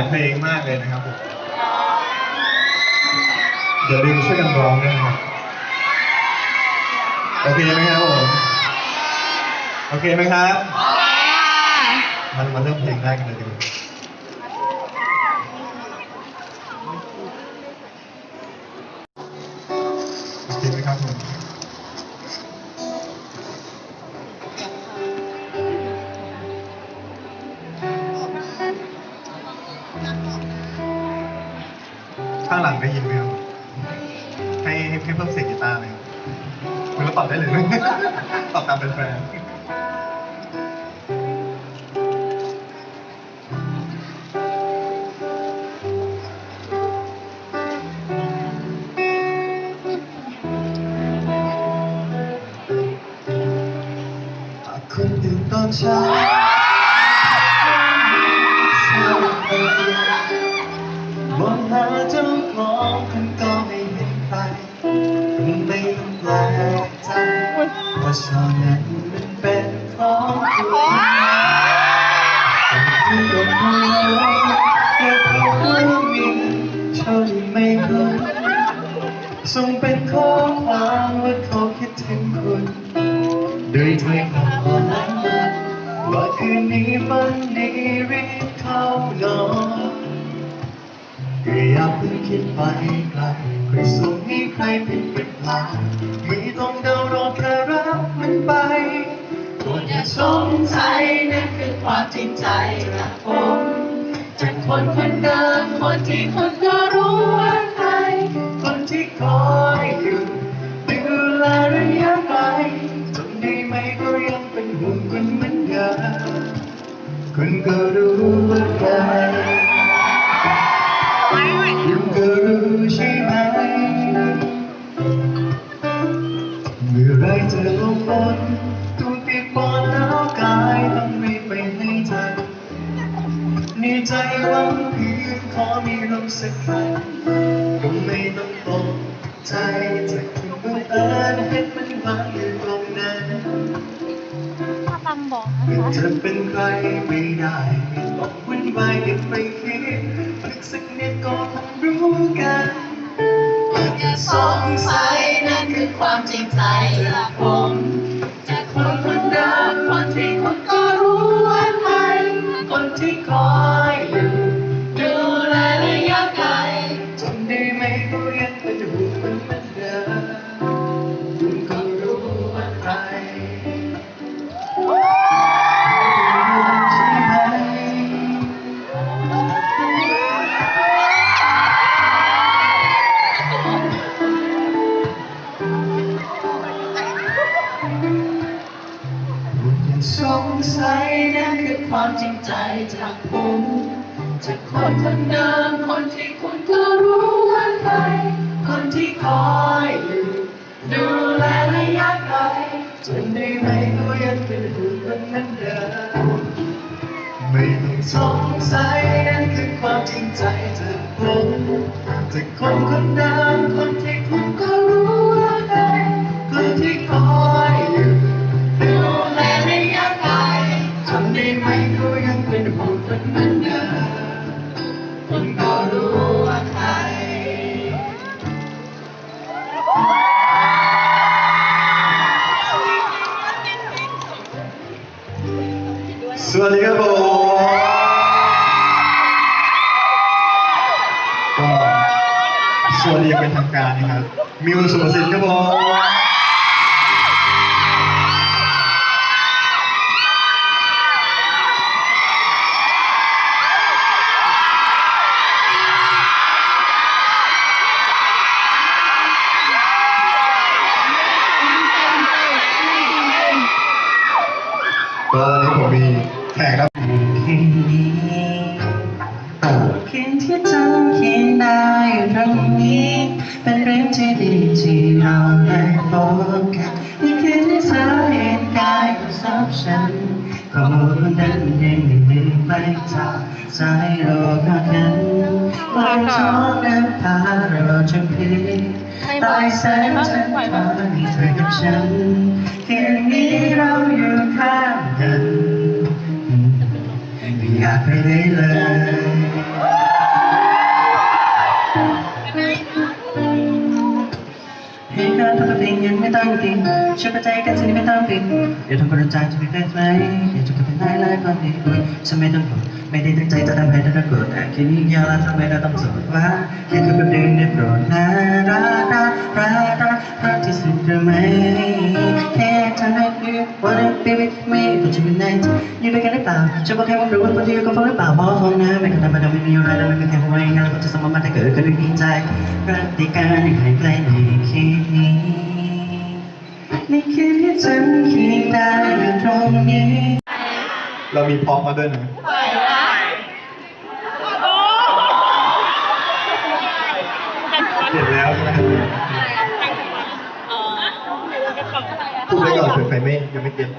ายเพลงมากเลยนะครับผมอย่าลืมช่วยกันร้องด้วยนะครับ โอเคไหมครับผม โอเคไหมครับ มันมาเริ่มเพลงแรกกันเลยดีกว่า ตอบตามเส่งเป็นข้อความว่าเขาคิดถึงคุณด้วยถ้อยคำอ่อนล้าว่าคืนนี้ฝันดีรีบเข้านอนก็อย่าเพิ่งคิดไปไกลใครส่งให้ใครเป็นเวลาไม่ต้องเดารอแค่รับมันไปโปรดอย่าสงสัยนั่นคือความจริงใจจากผมจากคนคนเดิมคนที่คุณก็รู้ว่า คุณก็รู้ว่าใครคุณก็รู้ใช่ไหมเมื่อไรจะลงฝนตัวเปียกปอนหนาวกายต้องรีบไปให้ทันในใจหวังเพียงขอมีลมสักครั้งก็ไม่ต้องตกใจจากคุณบังเอิญเห็น เธอเป็นใครไม่ได้ไม่ต้องวุ่นวายเก็บไปคิดลึกสักนิดก็คงรู้กันอย่าสงสัยนั่นคือความจริงใจจากผมจากคนคนเดิมคนที่คุณก็รู้ว่ามันคนที่คอยอยู่ ความจริงใจจากผมจากคนคนเดิมคนที่คุณก็รู้ว่าใครคนที่คอยอยู่ดูแลระยะไกลจนได้ไหมก็ยังเป็นห่วงมันเหมือนเดิมไม่ต้องสงสัยนั่นคือความจริงใจจากผมจากคนคนเดิมคนที่คุณก็ ยังเป็นห่วงมันเหมือนเดิมคุณก็รู้ว่าใครสวัสดีครับผมก็สวัสดีเป็นทางการนะครับ มิวสุรสิทธิ์ครับผม ก็วันนี้ผมมีแขกรับเขียนที่จำเขียนได้ตรงนี้ เป็นเรื่องที่ดีที่เราได้พบกันนี่คือที่เธอเห็นกายของสับฉันก็มันนั้นยังไม่มีไปจากใจเราก็นั้นปล่อยท้องน้ำตาเราจะพีตายแสนจะทำให้เธอกับฉันคืนนี้เราอยู่ข้าง อยากไปไหนเลยให้การทำเป็นยังไม่ตั้งจริง ช่วยประใจกันสิไม่ต้องติดอย่าทำกระจายจะไม่ได้ไหมอย่าจะเป็นได้เลยความดีด้วยฉันไม่ต้องกดไม่ได้ตั้งใจจะทำให้เธอต้องโกรธแต่แค่นี้ยาวแล้วทำไมเราต้องสดว่าแค่คือแบบดึงได้โปรดนะรักรักรักรักรักที่สุดได้ไหมแค่ทำให้ดู wanna be with me ตัวจะเป็นไหนอยู่ด้วยกันหรือเปล่าจะบอกแค่ว่ารู้ว่าคนที่อยู่กับเขาหรือเปล่าบอกเขานะไม่กันธรรมดาไม่มีอะไรแล้วไม่มีใครหัวเองแล้วก็จะสมมติมันจะเกิดขึ้นดีใจรักที่การยังหายไกลในคืนนี้ ในคืนที่ฉันคิดได้อยู่ตรงนี้ เรามีพร้อมมาด้วยนะเห็นแล้วใช่ไหมพูดไปก่อนเผื่อใครไม่ยังไม่เก็ต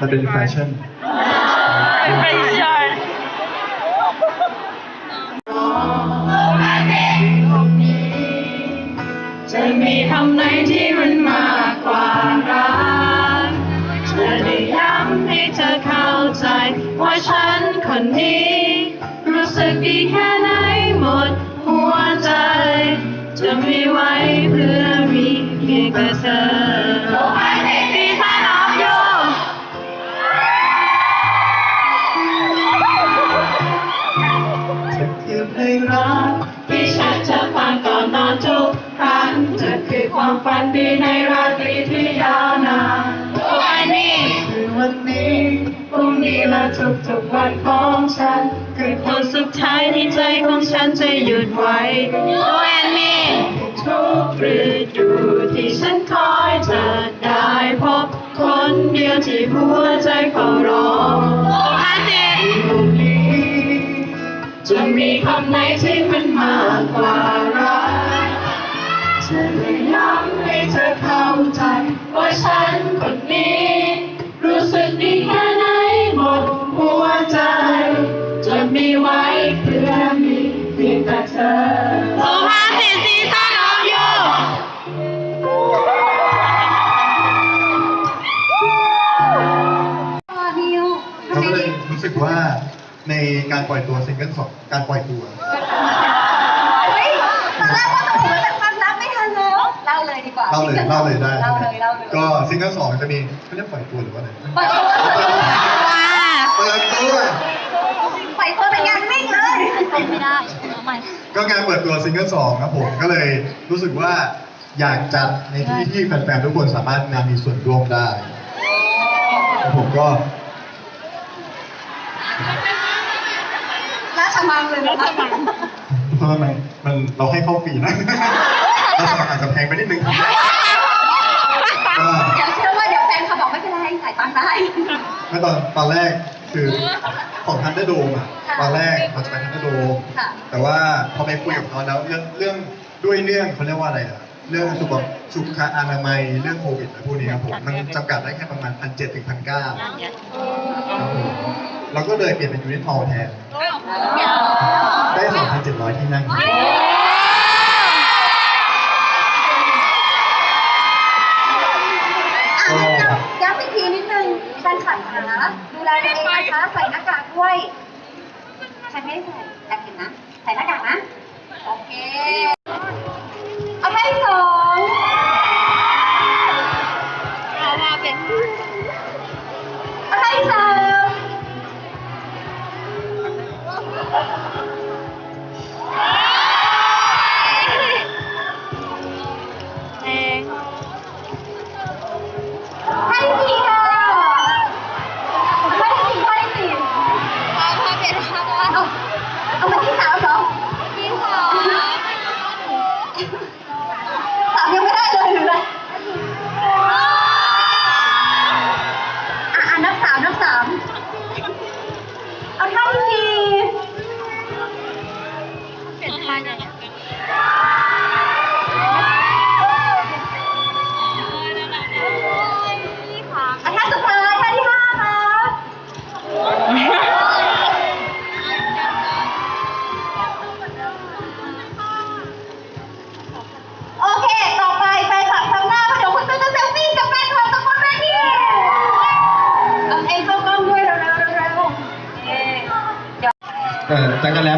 มันเป็นแฟชั่นจะ ไหนที่มันมากกว่ารักจะได้ย้ำให้เธอเข้าใจ ว่าฉันคนนี้ รู้สึกดีแค่ไหนหมดหัวใจ จะไม่ไว้เพื่อมีเพียงแต่เธอ คือความฝันดีในราตรีที่ยาวนานวันนี้คือวันนี้พรุ่งนี้และทุกๆวันของฉัน คือคนสุดท้ายที่ใจของฉันจะหยุดไว้วันนี้ทุกฤดูที่ฉันคอยจะได้พบคนเดียวที่หัวใจเฝ้ารออันนี้จะมีคำไหนที่มันมากกว่ารัก จะได้ย้ำให้เธอเข้าใจ ว่าฉันคนนี้ รู้สึกดีแค่ไหนหมดหัวใจจะมีไว้เพื่อมีเพียงแต่เธอโอ้ฮาสิซีซั่นออฟยูนิวเราก็เลยรู้สึกว่าในการปล่อยตัวซิงเกิลสองการปล่อยตัว เฮ้ยตอนแรกว่าจะบอกว่าจะความลับไม่ทันแล้วเล่า เลยดีกว่าเล่าเลยเล่าเลยได้ เล่าเลยเล่าเลยก็ซิงเกิลสองจะมีเขาเรียกปล่อยตัวหรือว่าอะไรเปิดตัวเปิดตัวไปตัวเป็นงานวิ่งเลยไม่ได้เอาใหม่ก็งานเปิดตัวซิงเกิลสองครับผมก็เลยรู้สึกว่าอยากจัดในที่ที่แฟนๆทุกคนสามารถมามีส่วนร่วมได้ครับผมก็ราชมังเลยราชมังทำไมมันเราให้เข้าฟรีนะ เราสมัครอาจจะแพงไปนิดนึงก็เดี๋ยวเชื่อว่าเดี๋ยวแฟนเขาบอกไม่เป็นไรจ่ายตังค์ได้ ไม่ตอนตอนแรกคือของทันเดอร์โดมอะตอนแรกเราจะไปทันเดอร์โดมค่ะ แต่ว่าพอไปคุยกับเขาแล้วเรื่องเรื่องด้วยเรื่องเขาเรียกว่าอะไรอะเรื่องสุขสุขอนามัยเรื่องโควิดอะไรพวกนี้ครับผมมันจำกัดได้แค่ประมาณพันเจ็ดถึงพันเก้าเราก็เลยเปลี่ยนเป็นยูนิตฮอลแทน ได้สองพันเจ็ดร้อยที่นั่ง ดูแลตัวเองนะคะ ใส่หน้ากากด้วย ใครไม่ได้ใส่อยากเห็นนะ ใส่หน้ากากนะ โอเค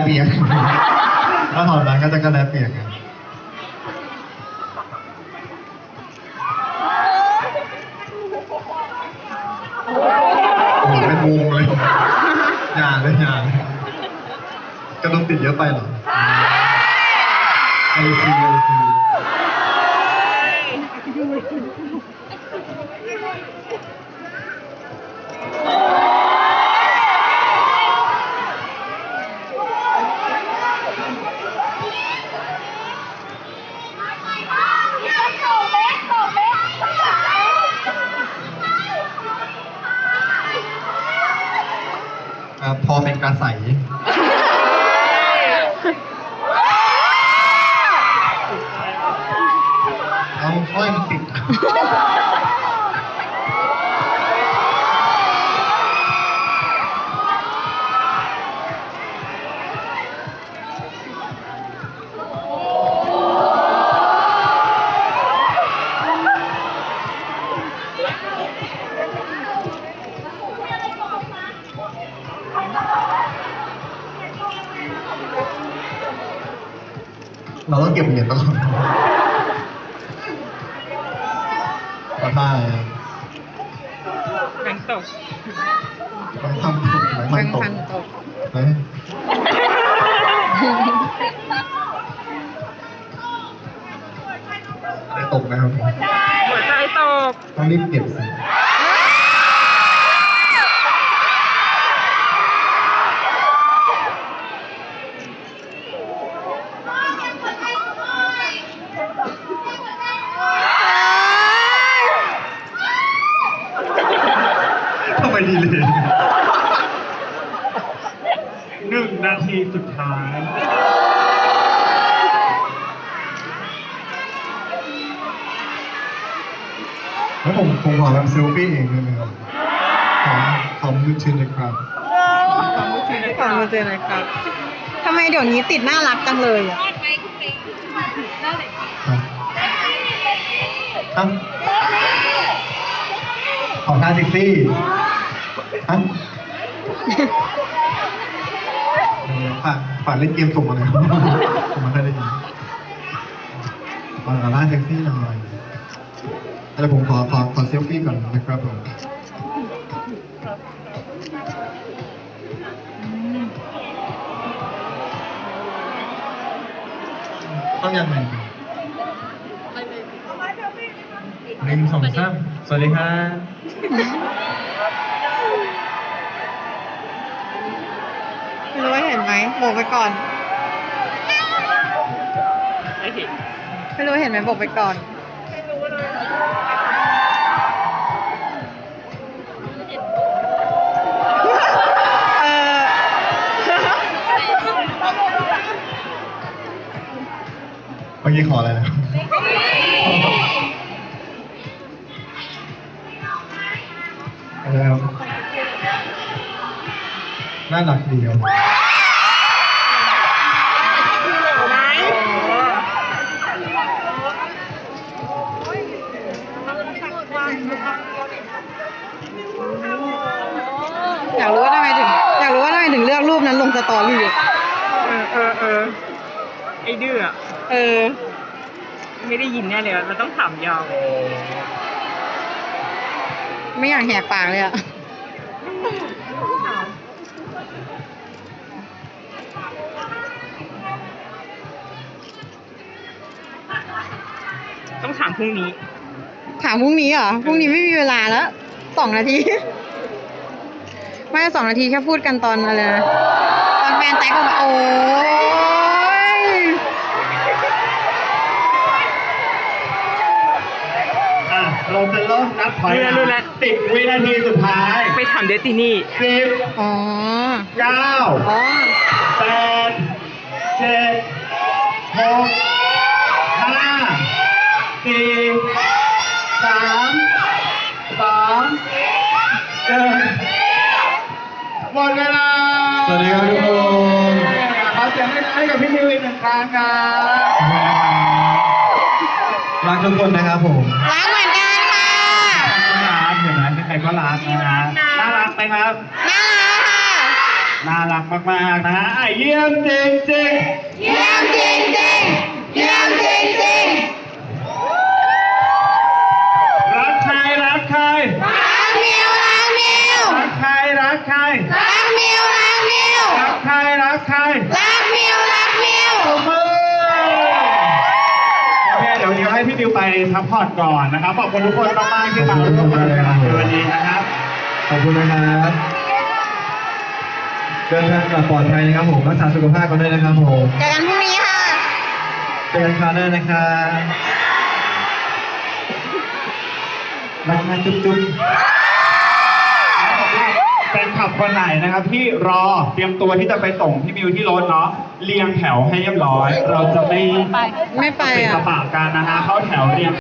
เร็วๆเอ๊ะเดี๋ยก ถ้าถอดนั้นก็จะกระแลเปียกไงโอ้โหเป็นวงเลยอย่าเลยอย่าเลยกระดมติดเยอะไปเหรอไอซีไอซีโอะพอ เป็นการใส เราต้องเก็บเหรียญตลอดขอท่าอะไรแบงค์ตกต้องทำถูกไหมมันตกไหมไม่ตกนะครับ หัวใจตก ต้องรีบเก็บสิ ทำไมดีเลย หนึ่งนาทีสุดท้าย แล้วผมผมข อทำเซลฟี่เองได้ไหมครับขอขอมือถือนะครับความรู้สึกหน่อยครับทำไมเดี๋ยวนี้ติดน่ารักจังเลยอะครับครับขอท่าเซ็กซี่ฮะเออฝากฝากเล่นเกมส่งมาหน่อยครับผมไม่ค่อยได้ยินขอท่าเซ็กซี่หน่อย เดี๋ยวผมขอขอขอเซลฟี่ก่อนนะครับผมต้องยังไงหนึ่งสองสามสวัสดีครับไม่รู้ว่าเห็นไหมบอกไปก่อน ไม่รู้ว่าเห็นไหมบอกไปก่อน เมื่อกี้ขออะไรนะ อะไรครับน่ารักดีครับอยากรู้ว่าทำไมถึงอยากรู้ว่าทำไมถึงเลือกรูปนั้นลงสตอรี่อะเออเออเออไอ้ดื้ออะ เออ ไม่ได้ยินแน่เลยอะเราต้องถามยาวไม่อยากแหกปากเลยอะต้องถามพรุ่งนี้ ถามพรุ่งนี้เหรอพรุ่งนี้ไม่มีเวลาแล้วสองนาที ไม่สองนาทีแค่พูดกันตอนอะไรนะตอนแฟนแท็กออกมาโอ้ย อะ เราจะเริ่มนับถอยหลังรู้แล้ว สิบวินาทีสุดท้ายไปถามเดตินี่ สิบอ๋อ เก้าอ๋อ แปดเจ็ดหกห้าสี่สามสองหนึ่งหมดเวลา สวัสดีครับทุกคน ขอเสียงให้กับพี่มิวอีกหนึ่งครั้งครับ รักทุกคนนะครับผม รักเหมือนกันค่ะ น่ารักเห็นไหมใครๆก็รักนะฮะน่ารักไหมครับ น่ารักค่ะ น่ารักมากๆนะฮะอะเยี่ยมจริงจริงๆเยี่ยม พักผ่อนก่อนนะครับ ขอบคุณทุกคนมากๆที่มาร่วมกันในวันนี้นะครับ ขอบคุณนะครับเดินทางกลับปลอดภัยนะครับผมรักษาสุขภาพกันด้วยนะครับผมเจอกันพรุ่งนี้ค่ะเจอกันคราวหน้านะครับรักนะจุ๊บจุ๊บแฟนคลับคนไหนนะครับที่รอเตรียมตัวที่จะไปส่งพี่มิวที่รถเนาะเรียงแถวให้เรียบร้อย เราจะไม่ไม่ไปเป็นอะสปากันนะฮะเข้าแถวเรียง